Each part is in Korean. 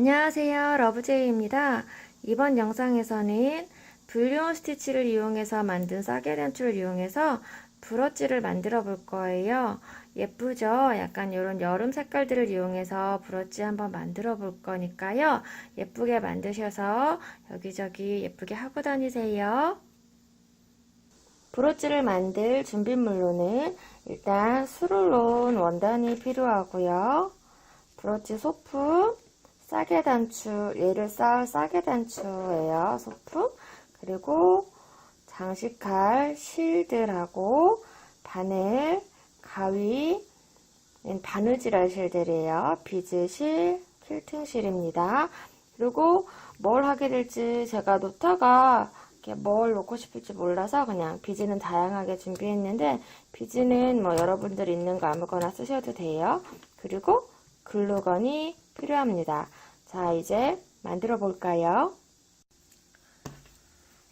안녕하세요. 러브제이입니다. 이번 영상에서는 불륜 스티치를 이용해서 만든 싸게 단추를 이용해서 브러치를 만들어 볼 거예요. 예쁘죠? 약간 이런 여름 색깔들을 이용해서 브러치 한번 만들어 볼 거니까요. 예쁘게 만드셔서 여기저기 예쁘게 하고 다니세요. 브로치를 만들 준비물로는 일단 술을 놓은 원단이 필요하고요. 브로치 소품, 싸게 단추, 얘를 쌓을 싸게 단추예요. 소품. 그리고 장식할 실들하고 바늘, 가위, 바느질할 실들이에요. 비즈실, 퀼팅실입니다. 그리고 뭘 하게 될지 제가 놓다가 뭘 놓고 싶을지 몰라서 그냥 비즈는 다양하게 준비했는데 비즈는 뭐 여러분들 있는 거 아무거나 쓰셔도 돼요. 그리고 글루건이 필요합니다. 자 이제 만들어 볼까요?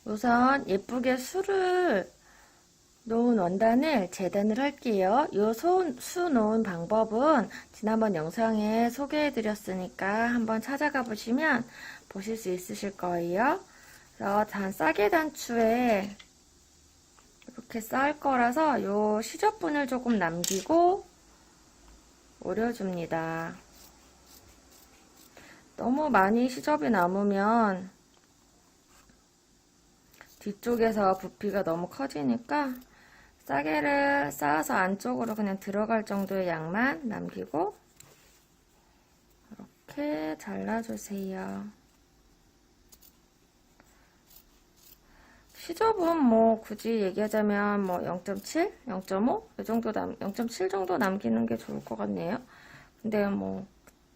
우선 예쁘게 술을 놓은 원단을 재단을 할게요. 요수 놓은 방법은 지난번 영상에 소개해 드렸으니까 한번 찾아가 보시면 보실 수 있으실 거예요. 그래서 단 싸게 단추에 이렇게 쌓을 거라서 요 시접분을 조금 남기고 오려줍니다. 너무 많이 시접이 남으면 뒤쪽에서 부피가 너무 커지니까 싸게를 쌓아서 안쪽으로 그냥 들어갈 정도의 양만 남기고 이렇게 잘라주세요. 시접은 뭐 굳이 얘기하자면 뭐 0.7, 0.5, 이 정도 남, 0.7 정도 남기는 게 좋을 것 같네요. 근데 뭐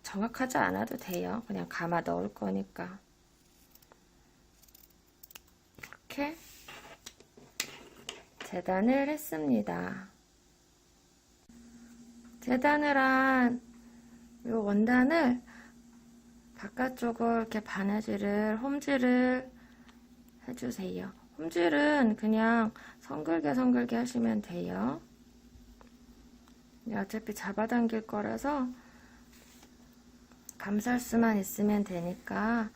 정확하지 않아도 돼요. 그냥 감아 넣을 거니까. 이렇게 재단을 했습니다. 재단을 한 이 원단을 바깥쪽을 이렇게 바느질을 홈질을 해주세요. 홈질은 그냥 성글게 성글게 하시면 돼요. 어차피 잡아당길 거라서 감쌀 수만 있으면 되니까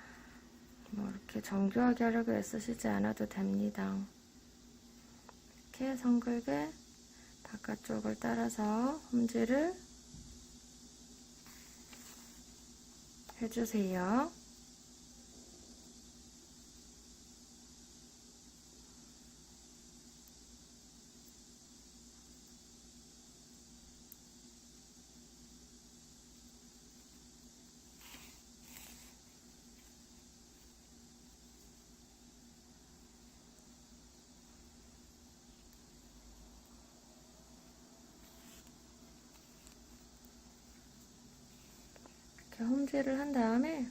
뭐 이렇게 정교하게 하려고 애쓰시지 않아도 됩니다. 이렇게 성글게 바깥쪽을 따라서 홈질을 해주세요. 이렇게 홈질을 한 다음에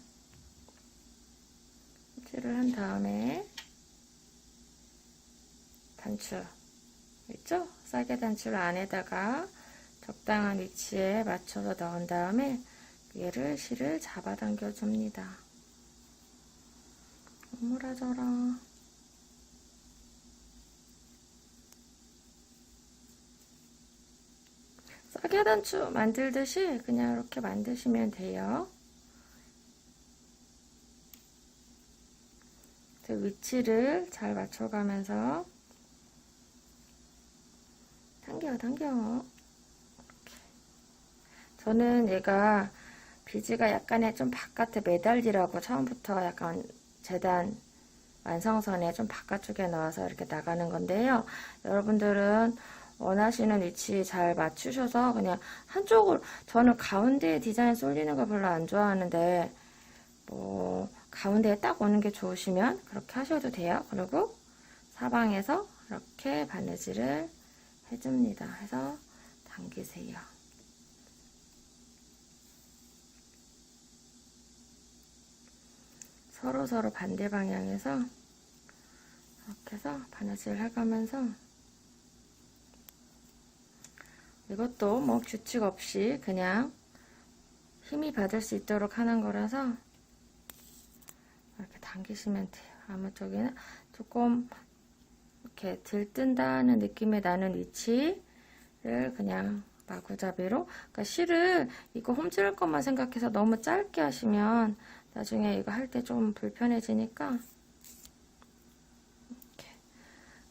홈질을 한 다음에 단추 있죠? 싸게 단추를 안에다가 적당한 위치에 맞춰서 넣은 다음에 얘를 실을 잡아당겨 줍니다. 오므라져라. 싸게 단추 만들듯이 그냥 이렇게 만드시면 돼요. 위치를 잘 맞춰가면서 당겨 당겨. 저는 얘가 비즈가 약간의 좀 바깥에 매달리라고 처음부터 약간 재단 완성선에 좀 바깥쪽에 넣어서 이렇게 나가는 건데요. 여러분들은 원하시는 위치 잘 맞추셔서 그냥 한쪽을 저는 가운데에 디자인 쏠리는 거 별로 안 좋아하는데 뭐 가운데에 딱 오는 게 좋으시면 그렇게 하셔도 돼요. 그리고 사방에서 이렇게 바느질을 해줍니다. 해서 당기세요. 서로 서로 반대 방향에서 이렇게 해서 바느질 해가면서 이것도 뭐 규칙 없이 그냥 힘이 받을 수 있도록 하는 거라서 이렇게 당기시면 돼요. 아무 쪽에는 조금 이렇게 들뜬다는 느낌이 나는 위치를 그냥 마구잡이로. 그러니까 실을 이거 홈찌를 것만 생각해서 너무 짧게 하시면 나중에 이거 할 때 좀 불편해지니까. 이렇게.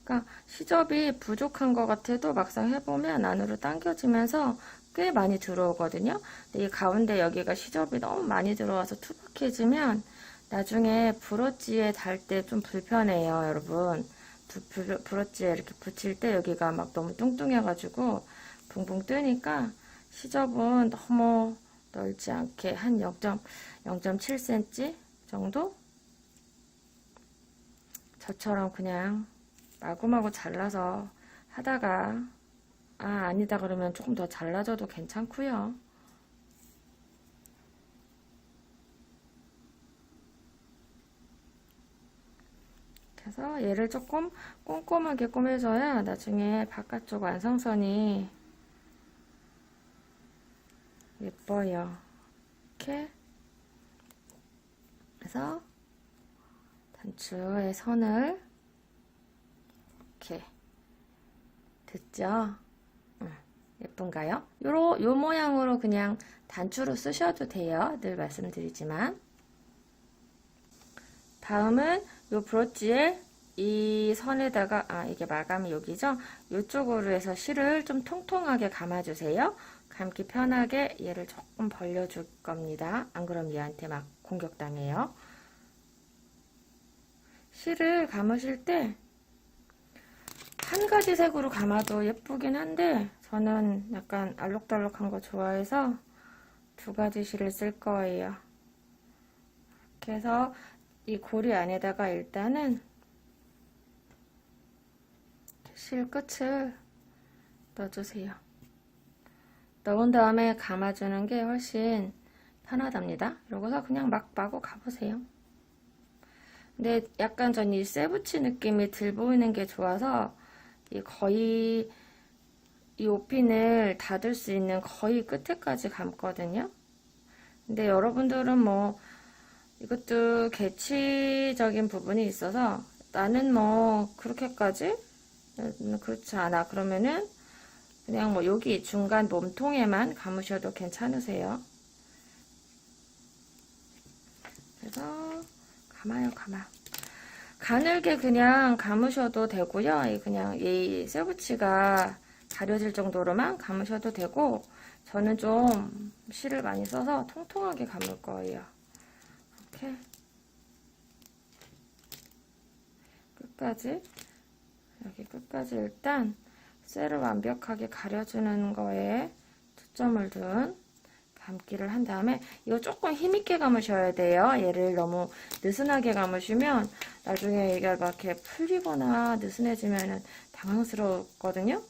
그러니까 시접이 부족한 것 같아도 막상 해보면 안으로 당겨지면서 꽤 많이 들어오거든요. 근데 이 가운데 여기가 시접이 너무 많이 들어와서 투박해지면 나중에 브러쉬에 달 때 좀 불편해요, 여러분. 부- 부- 브러쉬에 이렇게 붙일 때 여기가 막 너무 뚱뚱해가지고 붕붕 뜨니까 시접은 너무 넓지 않게 한 0.7cm 정도? 저처럼 그냥 마구마구 잘라서 하다가 아 아니다 그러면 조금 더 잘라줘도 괜찮고요. 그래서 얘를 조금 꼼꼼하게 꾸며줘야 나중에 바깥쪽 완성선이 예뻐요. 이렇게 그래서 단추의 선을 이렇게 됐죠? 응, 예쁜가요? 요로, 요 모양으로 그냥 단추로 쓰셔도 돼요. 늘 말씀드리지만 다음은 요 브러쉬에 이 선에다가 아 이게 마감이 여기죠? 이쪽으로 해서 실을 좀 통통하게 감아주세요. 감기 편하게 얘를 조금 벌려줄 겁니다. 안 그럼 얘한테 막 공격당해요. 실을 감으실 때 한 가지 색으로 감아도 예쁘긴 한데 저는 약간 알록달록한 거 좋아해서 두 가지 실을 쓸 거예요. 이렇게 해서 이 고리 안에다가 일단은 실 끝을 넣어주세요. 넣은 다음에 감아주는 게 훨씬 편하답니다. 이러고서 그냥 막 마구 가보세요. 근데 약간 전이 세부치 느낌이 들 보이는 게 좋아서 이 거의 이 옷핀을 닫을 수 있는 거의 끝에까지 감거든요. 근데 여러분들은 뭐 이것도 개취적인 부분이 있어서 나는 뭐 그렇게까지 음, 그렇지 않아. 그러면은 그냥 뭐 여기 중간 몸통에만 감으셔도 괜찮으세요. 그래서 감아요, 감아. 가늘게 그냥 감으셔도 되고요. 이 그냥 이 쇠붙이가 가려질 정도로만 감으셔도 되고 저는 좀 실을 많이 써서 통통하게 감을 거예요. 이렇게 끝까지 여기 끝까지 일단 쇠를 완벽하게 가려주는 거에 초점을 둔 감기를 한 다음에 이거 조금 힘있게 감으셔야 돼요. 얘를 너무 느슨하게 감으시면 나중에 이게 막 이렇게 풀리거나 느슨해지면 당황스럽거든요.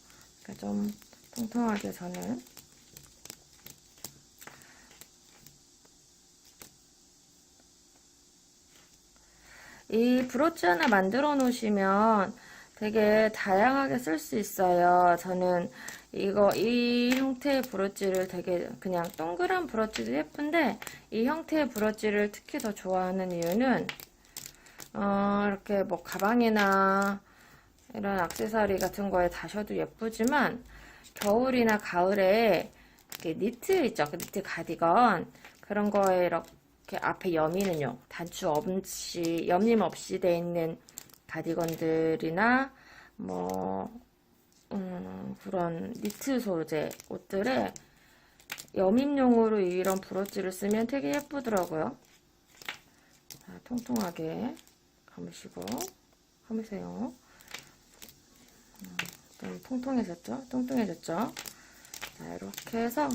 그러니까 좀 통통하게 저는 이 브로치 하나 만들어 놓으시면 되게 다양하게 쓸 수 있어요. 저는 이거 이 형태의 브로치를 되게 그냥 동그란 브로치도 예쁜데 이 형태의 브로치를 특히 더 좋아하는 이유는 어, 이렇게 뭐 가방이나 이런 액세서리 같은 거에 다셔도 예쁘지만 겨울이나 가을에 이렇게 니트 있죠? 그 니트 가디건 그런 거에 이렇게 앞에 여미는요 단추 없이 옆님 없이 돼 있는 가디건들이나 뭐 음, 그런 니트 소재 옷들에 여밈용으로 이런 브로치를 쓰면 되게 예쁘더라고요. 자, 통통하게 감으시고 감으세요. 음, 좀 통통해졌죠? 통통해졌죠? 자, 이렇게 해서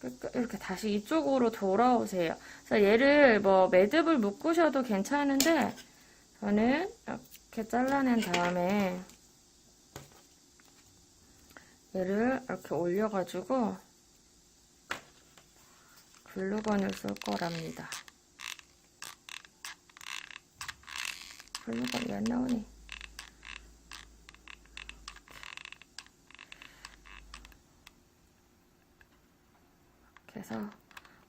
끝- 이렇게 다시 이쪽으로 돌아오세요. 그래서 얘를 뭐 매듭을 묶으셔도 괜찮은데 저는 이렇게 잘라낸 다음에 얘를 이렇게 올려가지고 글루건을 쓸 거랍니다. 글루건이 안 나오니? 이렇게 해서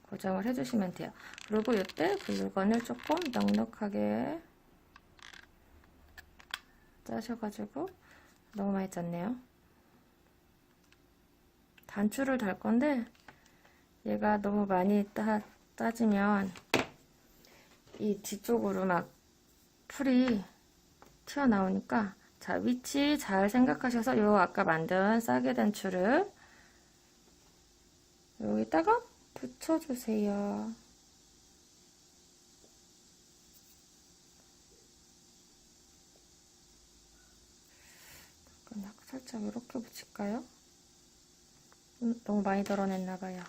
고정을 해주시면 돼요. 그리고 이때 글루건을 조금 넉넉하게 짜셔가지고 너무 많이 짰네요. 단추를 달 건데 얘가 너무 많이 따, 따지면 이 뒤쪽으로 막 풀이 튀어나오니까 자 위치 잘 생각하셔서 요 아까 만든 싸게 단추를 여기다가 붙여주세요. 살짝 이렇게 붙일까요? 음, 너무 많이 덜어냈나봐요.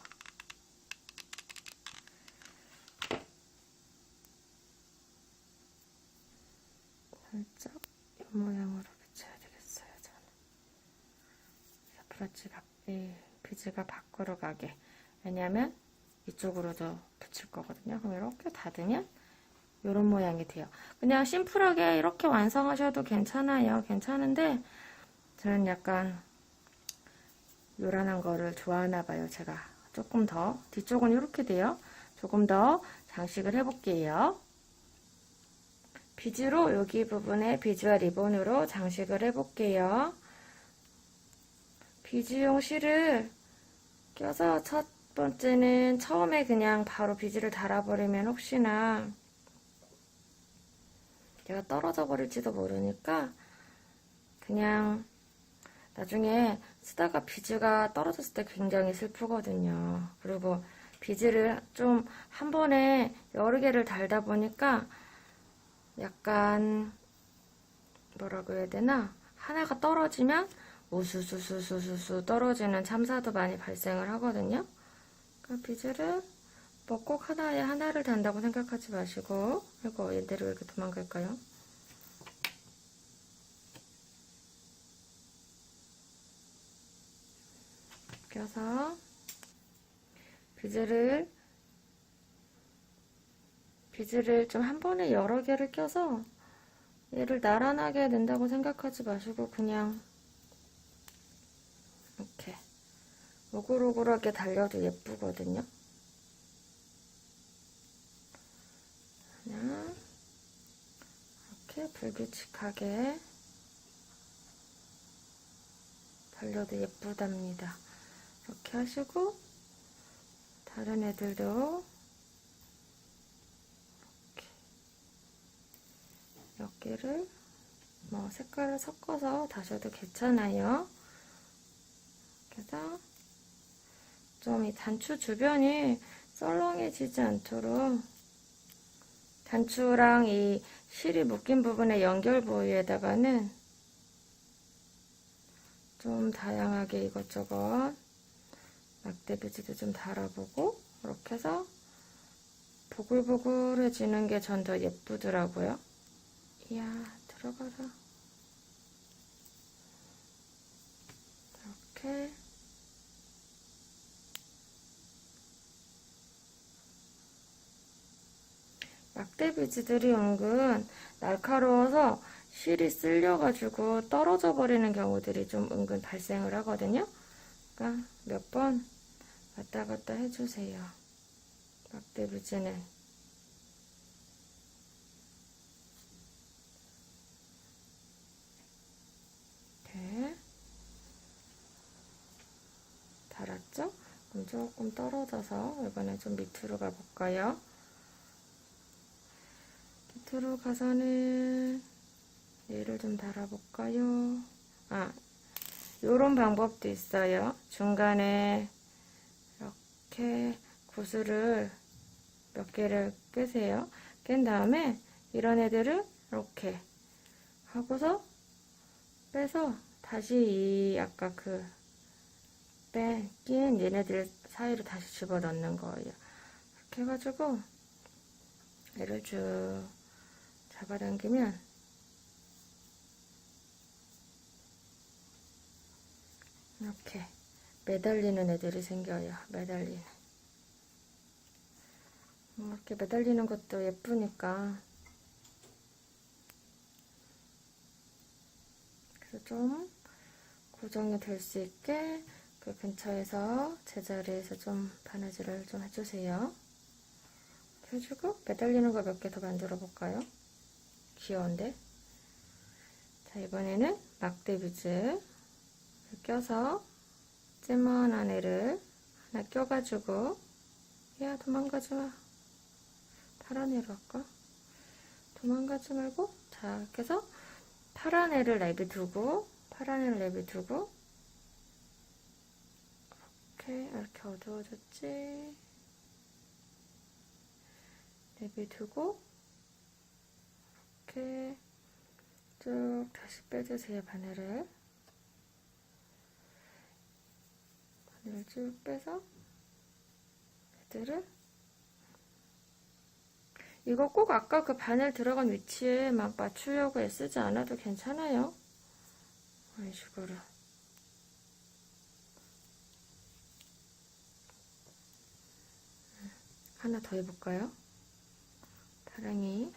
살짝 이 모양으로 붙여야 되겠어요, 저는. 브러치 밖, 이 비즈가 밖으로 가게. 왜냐면 이쪽으로도 붙일 거거든요. 그럼 이렇게 닫으면 이런 모양이 돼요. 그냥 심플하게 이렇게 완성하셔도 괜찮아요. 괜찮은데 저는 약간 요란한 거를 좋아하나 봐요. 제가 조금 더 뒤쪽은 이렇게 돼요. 조금 더 장식을 해볼게요. 비즈로 여기 부분에 비즈와 리본으로 장식을 해볼게요. 비즈용 실을 껴서 첫 번째는 처음에 그냥 바로 비즈를 달아버리면 혹시나 얘가 떨어져 버릴지도 모르니까 그냥 나중에 쓰다가 비즈가 떨어졌을 때 굉장히 슬프거든요. 그리고 비즈를 좀 한 번에 여러 개를 달다 보니까 약간 뭐라고 해야 되나 하나가 떨어지면 우수수수수수수 떨어지는 참사도 많이 발생을 하거든요. 그 비즈를 뭐 꼭 하나에 하나를 단다고 생각하지 마시고 얘들이 왜 이렇게 도망갈까요? 껴서 비즈를 비즈를 좀 한 번에 여러 개를 껴서 얘를 나란하게 낸다고 생각하지 마시고 그냥 이렇게 오글오글하게 달려도 예쁘거든요. 그냥 이렇게 불규칙하게 달려도 예쁘답니다. 이렇게 하시고 다른 애들도 이렇게 몇 개를 뭐 색깔을 섞어서 다셔도 괜찮아요. 그래서 좀 이 단추 주변이 썰렁해지지 않도록 단추랑 이 실이 묶인 부분의 연결 부위에다가는 좀 다양하게 이것저것 막대 비즈도 좀 달아보고 이렇게 해서 보글보글해지는 게 전 더 예쁘더라고요. 이야 들어가라. 이렇게 막대 비즈들이 은근 날카로워서 실이 쓸려가지고 떨어져 버리는 경우들이 좀 은근 발생을 하거든요. 그러니까 몇 번 왔다 갔다 해주세요. 막대 비즈는. 이렇게 달았죠? 조금 떨어져서 이번에 좀 밑으로 가볼까요? 밑으로 가서는 얘를 좀 달아볼까요? 아, 요런 방법도 있어요. 중간에 이렇게 구슬을 몇 개를 꿰세요. 깬 다음에 이런 애들을 이렇게 하고서 빼서 다시 이 아까 그 빼낀 얘네들 사이로 다시 집어넣는 거예요. 이렇게 해가지고 얘를 쭉 잡아당기면 이렇게 매달리는 애들이 생겨요. 매달리는. 뭐 이렇게 매달리는 것도 예쁘니까. 그래서 좀 고정이 될 수 있게 그 근처에서 제자리에서 좀 바느질을 좀 해주세요. 해주고 매달리는 거 몇 개 더 만들어 볼까요? 귀여운데? 자, 이번에는 막대 비즈 껴서 찌만한 애를 하나 껴가지고 야 도망가지 마. 파란 애로 할까? 도망가지 말고 자 이렇게 해서 파란 애를 내비두고 파란 애를 내비두고 이렇게 이렇게 어두워졌지? 내비두고 이렇게 쭉 다시 빼주세요 바늘을 바늘을 쭉 빼서 애들을 이거 꼭 아까 그 바늘 들어간 위치에 막 맞추려고 애쓰지 않아도 괜찮아요. 이런 식으로. 하나 더 해볼까요? 파랑이.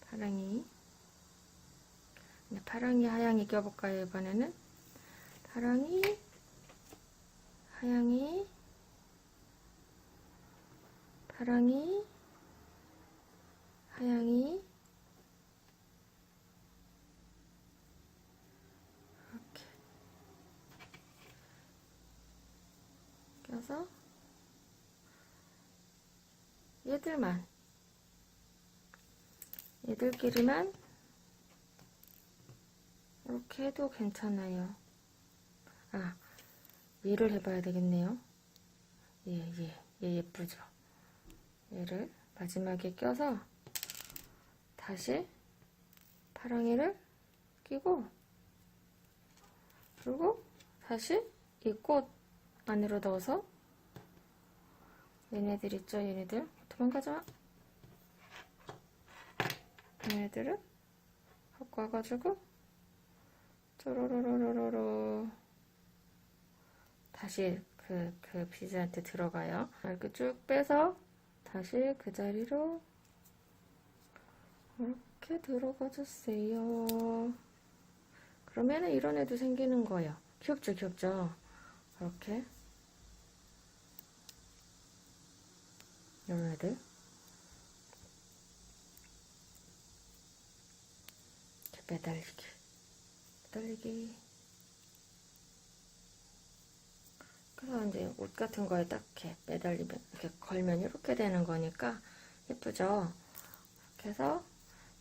파랑이. 네, 파랑이 하양이 껴볼까요 이번에는 파랑이 하양이 파랑이 하양이 이렇게 껴서 얘들만 얘들끼리만 이렇게 해도 괜찮아요. 아, 얘를 해봐야 되겠네요. 얘, 얘, 얘 예쁘죠? 얘를 마지막에 껴서 다시 파랑이를 끼고 그리고 다시 이 꽃 안으로 넣어서 얘네들 있죠? 얘네들 도망가지 마. 얘네들을 갖고 와가지고 쪼로로로로로 다시 그, 그 비즈한테 들어가요. 이렇게 쭉 빼서 다시 그 자리로 이렇게 들어가 주세요. 그러면은 이런 애도 생기는 거예요. 귀엽죠, 귀엽죠? 이렇게. 이런 애들. 이렇게 매달리기. 매달리기. 그래서 이제 옷 같은 거에 딱 이렇게 매달리면, 이렇게 걸면 이렇게 되는 거니까 예쁘죠? 이렇게 해서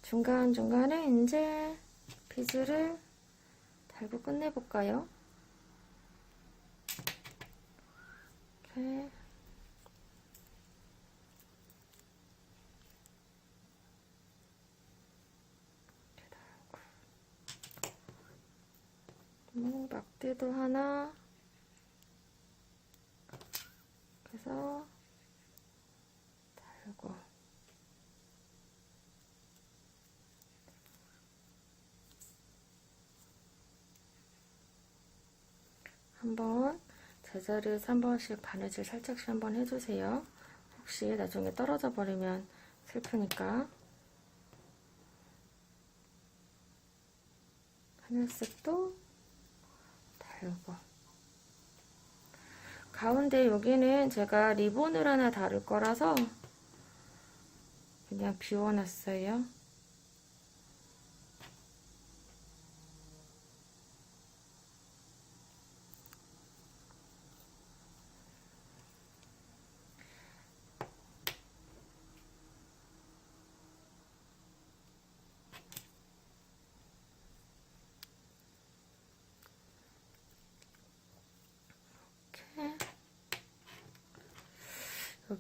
중간중간에 이제 비즈를 달고 끝내볼까요? 이렇게. 이렇게 달고. 뭐, 막대도 하나. 그래서 달고. 한번 제자리에서 한 번씩 바느질 살짝씩 한번 해주세요. 혹시 나중에 떨어져 버리면 슬프니까. 하늘색도 달고 가운데 여기는 제가 리본을 하나 다룰 거라서 그냥 비워놨어요.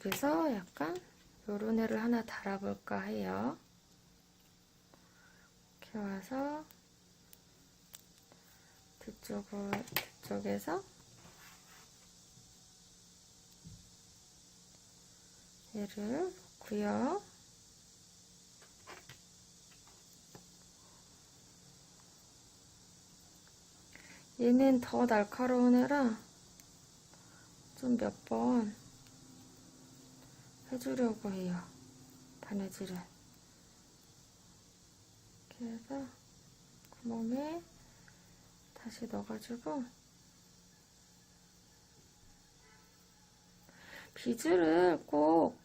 여기서 약간 요런 애를 하나 달아볼까 해요. 이렇게 와서 뒤쪽을 뒤쪽에서 얘를 놓고요. 얘는 더 날카로운 애라 좀 몇 번 해주려고 해요. 바느질은. 이렇게 해서 구멍에 다시 넣어가지고 비즈를 꼭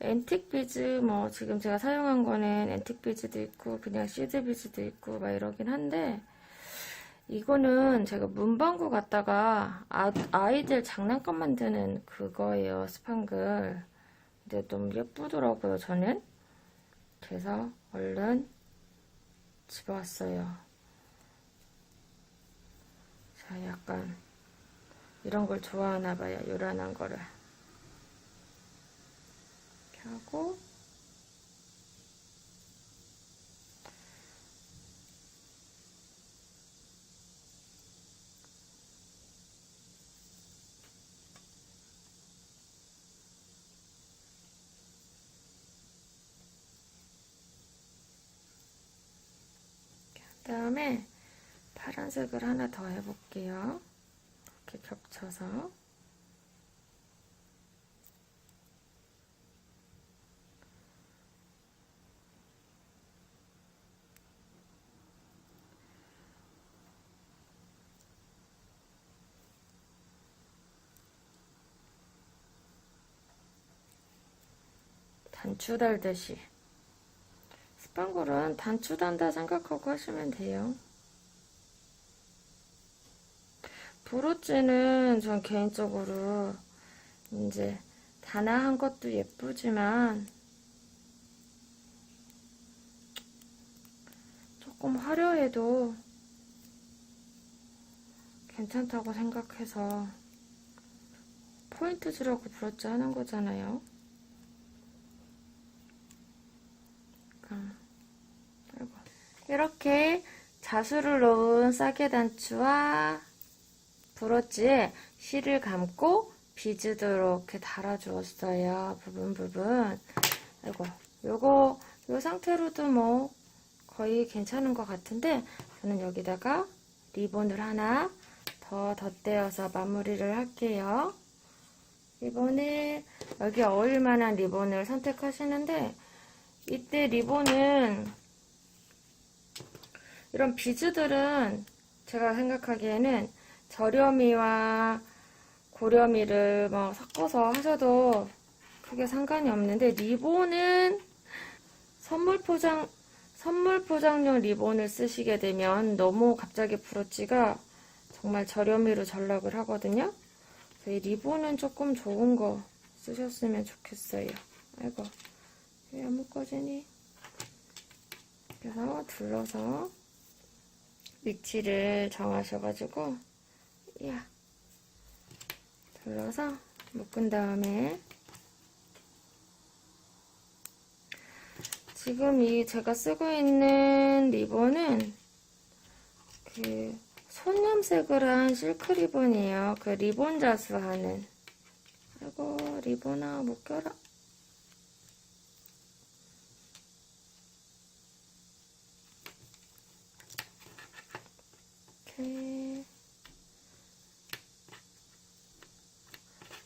앤틱 비즈 뭐 지금 제가 사용한 거는 앤틱 비즈도 있고 그냥 시드 비즈도 있고 막 이러긴 한데 이거는 제가 문방구 갔다가 아, 아이들 장난감 만드는 그거예요. 스판글. 근데 너무 예쁘더라고요, 저는. 그래서 얼른 집에 왔어요. 자, 약간 이런 걸 좋아하나 봐요. 요란한 거를. 이렇게 하고 다음에 파란색을 하나 더 해볼게요. 이렇게 겹쳐서 단추 달듯이 스판골은 단추 단다 생각하고 하시면 돼요. 브로치는 전 개인적으로 이제 단아한 것도 예쁘지만 조금 화려해도 괜찮다고 생각해서 포인트 주려고 브로치 하는 거잖아요. 그러니까. 이렇게 자수를 넣은 싸게 단추와 브로치에 실을 감고 비즈도 이렇게 달아주었어요. 부분 부분. 아이고, 요거 요 상태로도 뭐 거의 괜찮은 것 같은데 저는 여기다가 리본을 하나 더 덧대어서 마무리를 할게요. 리본을 여기 어울릴 만한 리본을 선택하시는데 이때 리본은 이런 비즈들은 제가 생각하기에는 저렴이와 고렴이를 뭐 섞어서 하셔도 크게 상관이 없는데 리본은 선물 포장 선물 포장용 리본을 쓰시게 되면 너무 갑자기 브로치가 정말 저렴이로 전락을 하거든요. 이 리본은 조금 좋은 거 쓰셨으면 좋겠어요. 아이고 왜 안 묶어지니? 그래서 둘러서 위치를 정하셔가지고 야 둘러서 묶은 다음에 지금 이 제가 쓰고 있는 리본은 그 손염색을 한 실크 리본이에요. 그 리본 자수하는 아이고 리본아 묶여라. 이렇게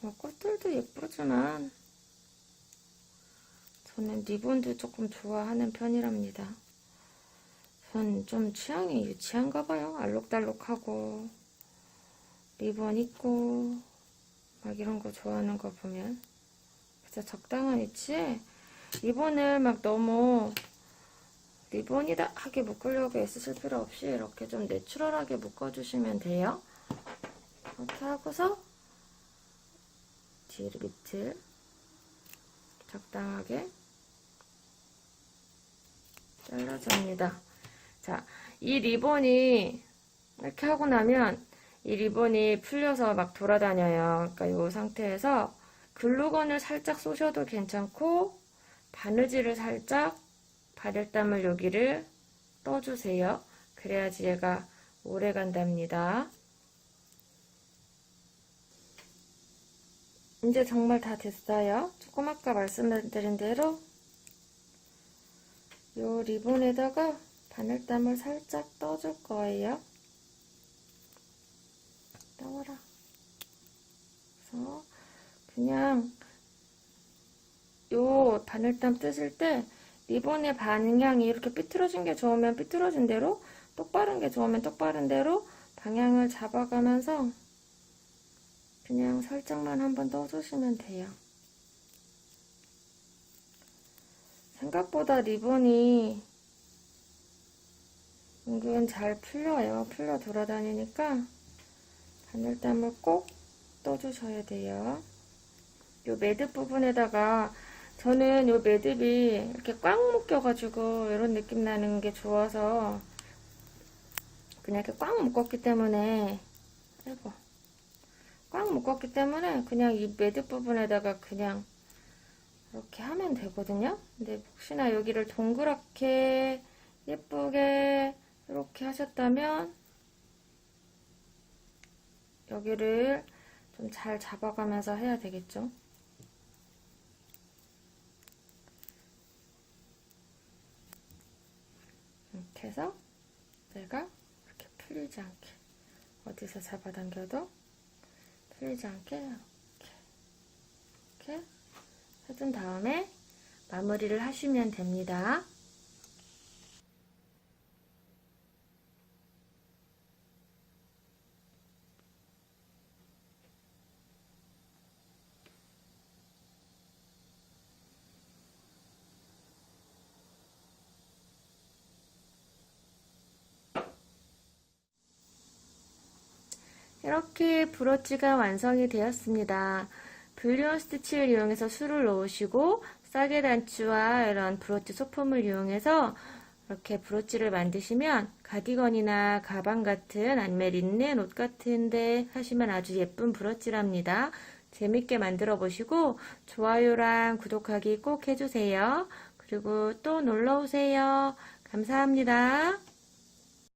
뭐 꽃들도 예쁘지만 저는 리본도 조금 좋아하는 편이랍니다. 전 좀 취향이 유치한가 봐요. 알록달록하고 리본 있고 막 이런 거 좋아하는 거 보면 진짜 적당한 위치에 리본을 막 너무 리본이다 하게 묶으려고 애쓰실 필요 없이 이렇게 좀 내추럴하게 묶어주시면 돼요. 이렇게 하고서 뒤를 밑을 적당하게 잘라줍니다. 자, 이 리본이 이렇게 하고 나면 이 리본이 풀려서 막 돌아다녀요. 그러니까 이 상태에서 글루건을 살짝 쏘셔도 괜찮고 바느질을 살짝 바늘땀을 여기를 떠주세요. 그래야지 얘가 오래 간답니다. 이제 정말 다 됐어요. 조금 아까 말씀드린 대로 요 리본에다가 바늘땀을 살짝 떠줄 거예요. 떠라. 그래서 그냥 요 바늘땀 뜨실 때 리본의 방향이 이렇게 삐뚤어진 게 좋으면 삐뚤어진 대로 똑바른 게 좋으면 똑바른 대로 방향을 잡아가면서 그냥 살짝만 한번 떠주시면 돼요. 생각보다 리본이 은근 잘 풀려요. 풀려 돌아다니니까 바늘땀을 꼭 떠주셔야 돼요. 요 매듭 부분에다가 저는 요 매듭이 이렇게 꽉 묶여가지고 이런 느낌 나는 게 좋아서 그냥 이렇게 꽉 묶었기 때문에 아이고 꽉 묶었기 때문에 그냥 이 매듭 부분에다가 그냥 이렇게 하면 되거든요. 근데 혹시나 여기를 동그랗게 예쁘게 이렇게 하셨다면 여기를 좀 잘 잡아가면서 해야 되겠죠. 이렇게 해서 내가 이렇게 풀리지 않게 어디서 잡아당겨도 풀리지 않게 이렇게 이렇게 해준 다음에 마무리를 하시면 됩니다. 이렇게 브로치가 완성이 되었습니다. 불리온 스티치를 이용해서 술을 넣으시고 싸게 단추와 이런 브로치 소품을 이용해서 이렇게 브로치를 만드시면 가디건이나 가방 같은 아니면 린넨 옷 같은데 하시면 아주 예쁜 브로치랍니다. 재밌게 만들어 보시고 좋아요랑 구독하기 꼭 해주세요. 그리고 또 놀러 오세요. 감사합니다.